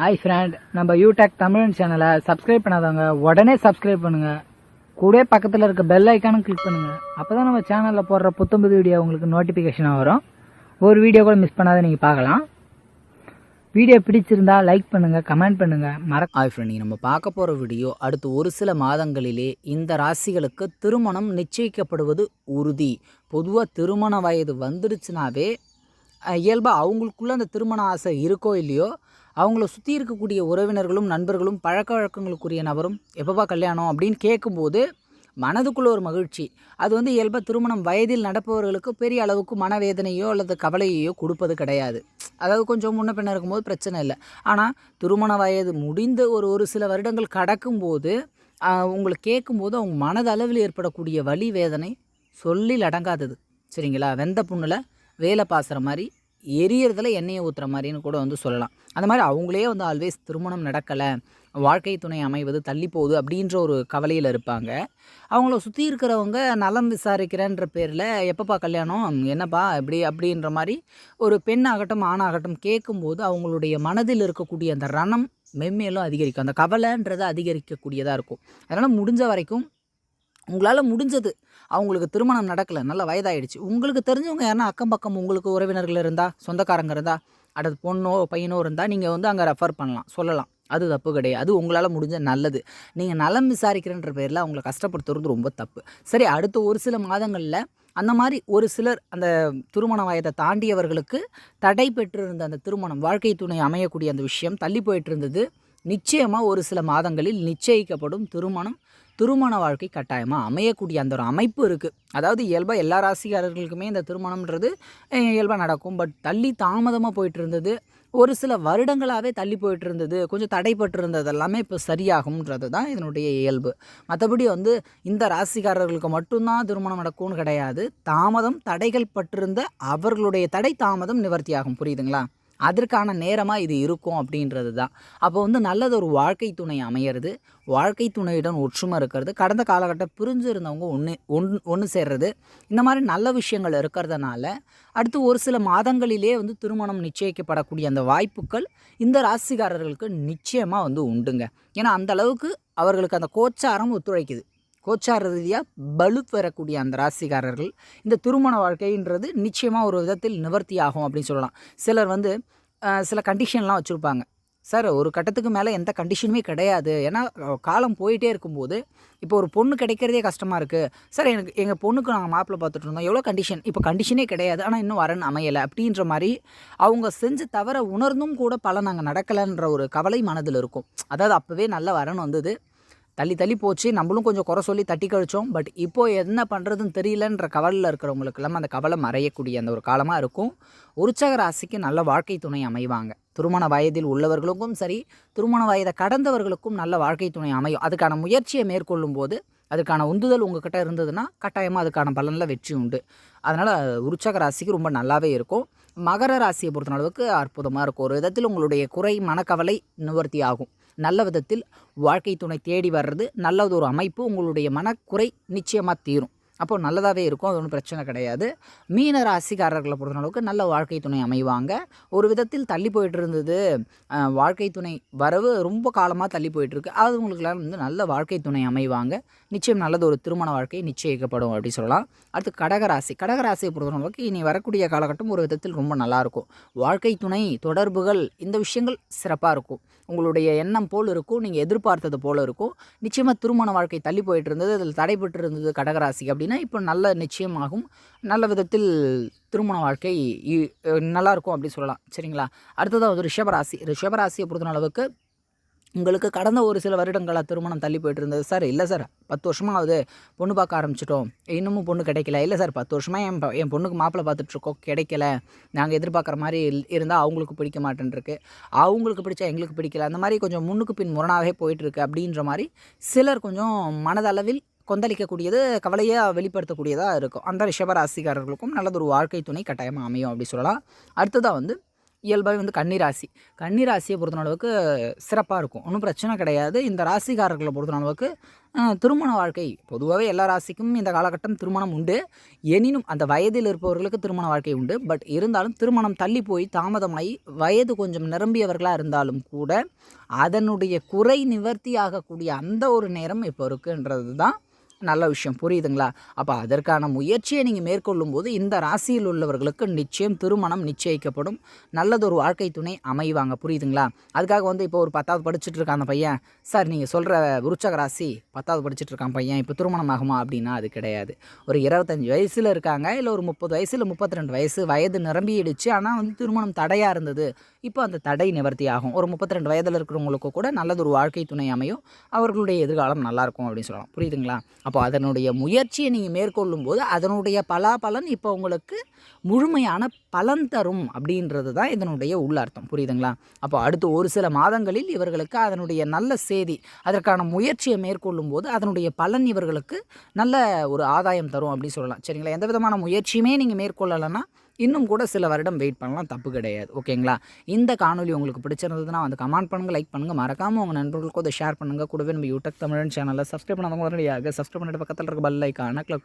Hi friend நம்ம யூடெக் தமிழன் சேனலை சப்ஸ்கிரைப் பண்ணாதவங்க உடனே சப்ஸ்கிரைப் பண்ணுங்க. கூட பக்கத்தில் இருக்க பெல் ஐக்கானும் கிளிக் பண்ணுங்க. அப்பதான் நம்ம சேனலில் போடுற புத்தம்புது வீடியோ உங்களுக்கு நோட்டிஃபிகேஷனாக வரும். ஒரு வீடியோ கூட மிஸ் பண்ணாத நீங்கள் பார்க்கலாம். வீடியோ பிடிச்சிருந்தா லைக் பண்ணுங்க கமெண்ட் பண்ணுங்க. மறக்க ஹாய் ஃப்ரெண்ட் நம்ம பார்க்க போகிற வீடியோ அடுத்து ஒரு சில மாதங்களிலே இந்த ராசிகளுக்கு திருமணம் நிச்சயிக்கப்படுவது உறுதி. பொதுவாக திருமண வயது வந்துடுச்சுனாவே இயல்பாக அவங்களுக்குள்ளே அந்த திருமண ஆசை இருக்கோ இல்லையோ அவங்கள சுற்றி இருக்கக்கூடிய உறவினர்களும் நண்பர்களும் பழக்க வழக்கங்களுக்குரிய நபரும் எப்பப்பா கல்யாணம் அப்படின்னு கேட்கும்போது மனதுக்குள்ள ஒரு மகிழ்ச்சி. அது வந்து இயல்பாக திருமணம் வயதில் நடப்பவர்களுக்கு பெரிய அளவுக்கு மனவேதனையோ அல்லது கவலையையோ கொடுப்பது கிடையாது. அதாவது கொஞ்சம் முன்ன பின்ன இருக்கும்போது பிரச்சனை இல்லை. ஆனால் திருமண வயது முடிந்த ஒரு ஒரு சில வருடங்கள் கடக்கும்போது உங்களை உங்களுக்கு கேட்கும்போது அவங்க மனதளவில் ஏற்படக்கூடிய வலி வேதனை சொல்லில் அடங்காதது. சரிங்களா? வெந்த புண்ணில் வேலை பாசுகிற மாதிரி எரியறதுல எண்ணெயை ஊற்றுற மாதிரின்னு கூட வந்து சொல்லலாம். அந்த மாதிரி அவங்களே வந்து ஆல்வேஸ் திருமணம் நடக்கலை வாழ்க்கை துணை அமைவது தள்ளி போகுது அப்படின்ற ஒரு கவலையில் இருப்பாங்க. அவங்கள சுற்றி இருக்கிறவங்க நலம் விசாரிக்கிறேன்ற பேரில் எப்பப்பா கல்யாணம்? என்னப்பா? இப்படி? அப்படின்ற மாதிரி ஒரு பெண்ணாகட்டும் ஆணாகட்டும் கேட்கும்போது அவங்களுடைய மனதில் இருக்கக்கூடிய அந்த ரணம் மென்மேலும் அதிகரிக்கும். அந்த கவலைன்றது அதிகரிக்கக்கூடியதாக இருக்கும். அதனால் முடிஞ்ச வரைக்கும் உங்களால் முடிஞ்சது. அவங்களுக்கு திருமணம் நடக்கலை நல்ல வயதாயிடுச்சு. உங்களுக்கு தெரிஞ்சவங்க யாருன்னா அக்கம் பக்கம் உங்களுக்கு உறவினர்கள் இருந்தால் சொந்தக்காரங்க இருந்தால் அடுத்து பொண்ணோ பையனோ இருந்தால் நீங்கள் வந்து அங்கே ரெஃபர் பண்ணலாம் சொல்லலாம். அது தப்பு கிடையாது. அது உங்களால் முடிஞ்ச நல்லது. நீங்கள் நலம் விசாரிக்கிறன்ற பேரில் அவங்களை கஷ்டப்படுத்துறது ரொம்ப தப்பு. சரி அடுத்த ஒரு சில மாதங்களில் அந்த மாதிரி ஒரு சிலர் அந்த திருமண வயதை தாண்டியவர்களுக்கு தடை பெற்றிருந்த அந்த திருமணம் வாழ்க்கை துணை அமையக்கூடிய அந்த விஷயம் தள்ளி போயிட்டு இருந்தது. நிச்சயமாக ஒரு சில மாதங்களில் நிச்சயிக்கப்படும் திருமணம். திருமண வாழ்க்கை கட்டாயமாக அமையக்கூடிய அந்த ஒரு அமைப்பு இருக்குது அதாவது இயல்பாக எல்லா ராசிக்காரர்களுக்குமே இந்த திருமணம்ன்றது இயல்பாக நடக்கும். பட் தள்ளி தாமதமாக போயிட்டு இருந்தது ஒரு சில வருடங்களாகவே தள்ளி போயிட்டு இருந்தது கொஞ்சம் தடைப்பட்டு இருந்தது எல்லாமே இப்போ சரியாகும்ன்றது தான் இதனுடைய இயல்பு. மற்றபடி வந்து இந்த ராசிக்காரர்களுக்கு மட்டும்தான் திருமணம் நடக்கும்னு கிடையாது. தாமதம் தடைகள் பட்டிருந்த அவர்களுடைய தடை தாமதம் நிவர்த்தியாகும். புரியுதுங்களா? அதற்கான நேரமாக இது இருக்கும் அப்படின்றது தான். அப்போ வந்து நல்லது ஒரு வாழ்க்கை துணை அமையிறது. வாழ்க்கை துணையுடன் ஒற்றுமை இருக்கிறது. கடந்த காலகட்டம் பிரிஞ்சு இருந்தவங்க ஒன்று ஒன்று ஒன்று சேர்றது. இந்த மாதிரி நல்ல விஷயங்கள் இருக்கிறதுனால அடுத்து ஒரு சில மாதங்களிலே வந்து திருமணம் நிச்சயிக்கப்படக்கூடிய அந்த வாய்ப்புகள் இந்த ராசிக்காரர்களுக்கு நிச்சயமாக வந்து உண்டுங்க. ஏன்னா அந்த அளவுக்கு அவர்களுக்கு அந்த கோச்சாரம் ஒத்துழைக்குது. கோச்சார ரீதியாக பலு பெறக்கூடிய அந்த ராசிக்காரர்கள் இந்த திருமண வாழ்க்கைன்றது நிச்சயமாக ஒரு விதத்தில் நிவர்த்தி ஆகும் அப்படின்னு சொல்லலாம். சிலர் வந்து சில கண்டிஷன்லாம் வச்சுருப்பாங்க. சார் ஒரு கட்டத்துக்கு மேலே எந்த கண்டிஷனுமே கிடையாது. ஏன்னா காலம் போயிட்டே இருக்கும்போது இப்போ ஒரு பொண்ணு கிடைக்கிறதே கஷ்டமாக இருக்குது சார் எனக்கு எங்கள் பொண்ணுக்கு நாங்கள் மாப்பிள்ளை பார்த்துட்டு இருந்தோம். எவ்வளோ கண்டிஷன்? இப்போ கண்டிஷனே கிடையாது. ஆனால் இன்னும் வரன் அமையலை அப்படின்ற மாதிரி அவங்க செஞ்சு தவிர உணர்ந்தும் கூட பல நாங்கள் நடக்கலைன்ற ஒரு கவலை மனதில் இருக்கும். அதாவது அப்போவே நல்ல வரன் வந்தது. தள்ளி தள்ளி போச்சு. நம்மளும் கொஞ்சம் குறை சொல்லி தட்டி கழிச்சோம். பட் இப்போ என்ன பண்ணுறதுன்னு தெரியலன்ற கவலையில் இருக்கிறவங்களுக்கெல்லாம் அந்த கவலை மறையக்கூடிய அந்த ஒரு காலமாக இருக்கும். உற்சக ராசிக்கு நல்ல வாழ்க்கை துணை அமைவாங்க. திருமண வயதில் உள்ளவர்களுக்கும் சரி திருமண வயதை கடந்தவர்களுக்கும் நல்ல வாழ்க்கை துணை அமையும். அதுக்கான முயற்சியை மேற்கொள்ளும் போது அதுக்கான உந்துதல் உங்ககிட்ட இருந்ததுன்னா கட்டாயமாக அதுக்கான பலனில் வெற்றி உண்டு. அதனால் உற்சக ராசிக்கு ரொம்ப நல்லாவே இருக்கும். மகர ராசியை பொறுத்த அளவுக்கு அற்புதமாக இருக்கும். ஒரு விதத்தில் உங்களுடைய குறை மனக்கவலை நிவர்த்தி ஆகும். நல்ல விதத்தில் வாழ்க்கை துணை தேடி வர்றது நல்லது ஒரு அமைப்பு உங்களுடைய மனக்குறை நிச்சயமாக தீரும். அப்போ நல்லதாகவே இருக்கும் அது ஒன்றும் பிரச்சனை கிடையாது. மீன ராசிக்காரர்களை பொறுத்தளவுக்கு நல்ல வாழ்க்கை துணை அமைவாங்க. ஒரு விதத்தில் தள்ளி போயிட்டு இருந்தது வாழ்க்கை துணை வரவு ரொம்ப காலமாக தள்ளி போயிட்டுருக்கு அது உங்களுக்குலாம் வந்து நல்ல வாழ்க்கை துணை அமைவாங்க. நிச்சயம் நல்லது ஒரு திருமண வாழ்க்கை நிச்சயிக்கப்படும் அப்படின்னு சொல்லலாம். அடுத்து கடகராசி கடகராசியை பொறுத்த அளவுக்கு இனி வரக்கூடிய காலகட்டம் ஒரு விதத்தில் ரொம்ப நல்லாயிருக்கும் வாழ்க்கை துணை தொடர்புகள் இந்த விஷயங்கள் சிறப்பாக இருக்கும். உங்களுடைய எண்ணம் போல் இருக்கும் நீங்கள் எதிர்பார்த்தது போல் இருக்கும். நிச்சயமாக திருமண வாழ்க்கை தள்ளி போயிட்டு இருந்தது அதில் தடைபட்டு இருந்தது கடகராசி அப்படின்னு இப்போ நல்ல நிச்சயமாகும். நல்ல விதத்தில் திருமண வாழ்க்கை இ- அப்படின்னு அப்படி சொல்லலாம். சரிங்களா? அடுத்ததாக வந்து ரிஷபராசி. ரிஷபராசியை பொறுத்த அளவுக்கு உங்களுக்கு கடந்த ஒரு சில வருடங்களாக திருமணம் தள்ளி போயிட்டு இருந்தது சார் இல்லை சார் பத்து வருஷமாக ஆகுது பொண்ணு பார்க்க ஆரம்பிச்சிட்டோம். இன்னமும் பொண்ணு கிடைக்கல. இல்லை சார் பத்து வருஷமாக என் என் பொண்ணுக்கு மாப்பிள்ளை பார்த்துட்ருக்கோம். கிடைக்கல. நாங்கள் எதிர்பார்க்குற மாதிரி இருந்தால் அவங்களுக்கு பிடிக்க மாட்டேன்ருக்கு அவங்களுக்கு பிடிச்சா எங்களுக்கு பிடிக்கல. அந்த மாதிரி கொஞ்சம் முன்னுக்கு பின் முரணாகவே போயிட்டுருக்கு அப்படின்ற மாதிரி சிலர் கொஞ்சம் மனதளவில் கொந்தளிக்கக்கூடியது கவலையாக வெளிப்படுத்தக்கூடியதாக இருக்கும். அந்த ரிஷபராசிக்காரர்களுக்கும் நல்லதொரு வாழ்க்கை துணை கட்டாயமாக அமையும் அப்படி சொல்லலாம். அடுத்ததாக வந்து இயல்பாகவே வந்து கன்னிராசி. கன்னிராசியை பொறுத்தளவுக்கு சிறப்பாக இருக்கும். ஒன்றும் பிரச்சனை கிடையாது. இந்த ராசிக்காரர்களை பொறுத்தளவுக்கு திருமண வாழ்க்கை. பொதுவாகவே எல்லா ராசிக்கும் இந்த காலகட்டம் திருமணம் உண்டு. எனினும் அந்த வயதில் இருப்பவர்களுக்கு திருமண வாழ்க்கை உண்டு. பட் இருந்தாலும் திருமணம் தள்ளி போய் தாமதமாகி வயது கொஞ்சம் நிரம்பியவர்களாக இருந்தாலும் கூட அதனுடைய குறை நிவர்த்தி ஆகக்கூடிய அந்த ஒரு நேரம் இப்போ இருக்குன்றது தான் நல்ல விஷயம். புரியுதுங்களா? அப்போ அதற்கான முயற்சியை நீங்கள் மேற்கொள்ளும் போது இந்த ராசியில் உள்ளவர்களுக்கு நிச்சயம் திருமணம் நிச்சயிக்கப்படும். நல்லதொரு வாழ்க்கை துணை அமைவாங்க. புரியுதுங்களா? அதுக்காக வந்து இப்போ ஒரு பத்தாவது படிச்சுட்டு இருக்கான் அந்த பையன். சார் நீங்கள் சொல்கிற விருச்சக ராசி பத்தாவது படிச்சுட்டு இருக்கான் பையன். இப்போ திருமணம் ஆகுமா அப்படின்னா அது கிடையாது. ஒரு இருபத்தஞ்சி வயசில் இருக்காங்க. இல்லை ஒரு முப்பது வயசு இல்லை முப்பத்தி ரெண்டு வயசு. வயது நிரம்பிடுச்சு. ஆனால் வந்து திருமணம் தடையாக இருந்தது. இப்போ அந்த தடை நிவர்த்தி ஆகும். ஒரு முப்பத்தி ரெண்டு வயதில் இருக்கிறவங்களுக்கு கூட நல்லதொரு வாழ்க்கை துணை அமையும். அவர்களுடைய எதிர்காலம் நல்லாயிருக்கும் அப்படின்னு சொல்லலாம். புரியுதுங்களா? அப்போ அதனுடைய முயற்சியை நீங்கள் மேற்கொள்ளும் போது அதனுடைய பலாபலன் இப்போ உங்களுக்கு முழுமையான பலன் தரும் அப்படின்றது தான் இதனுடைய உள்ளார்த்தம். புரியுதுங்களா? அப்போ அடுத்து ஒரு சில மாதங்களில் இவர்களுக்கு அதனுடைய நல்ல செய்தி அதற்கான முயற்சியை மேற்கொள்ளும் போது அதனுடைய பலன் இவர்களுக்கு நல்ல ஒரு ஆதாயம் தரும் அப்படின்னு சொல்லலாம். சரிங்களா? எந்த விதமான முயற்சியுமே நீங்கள் மேற்கொள்ளலைன்னா இன்னும் கூட சில வருடம் வெயிட் பண்ணலாம் தப்பு கிடையாது. ஓகேங்களா இந்த காணொலி உங்களுக்கு பிடிச்சிருந்ததுன்னா வந்து கமெண்ட் பண்ணுங்கள் லைக் பண்ணுங்கள் மறக்காமல் உங்கள் நண்பர்களுக்கும் அதை ஷேர் பண்ணுங்கள் கூடவே நம்ம யூடியூப் தமிழன் சேனலில் சப்ஸ்கிரைப் பண்ணாதவங்க உடனடியாக சப்ஸ்கிரைப் பண்ணிட்டு பக்கத்தில் இருக்க பல் லைக்கான கிளிக்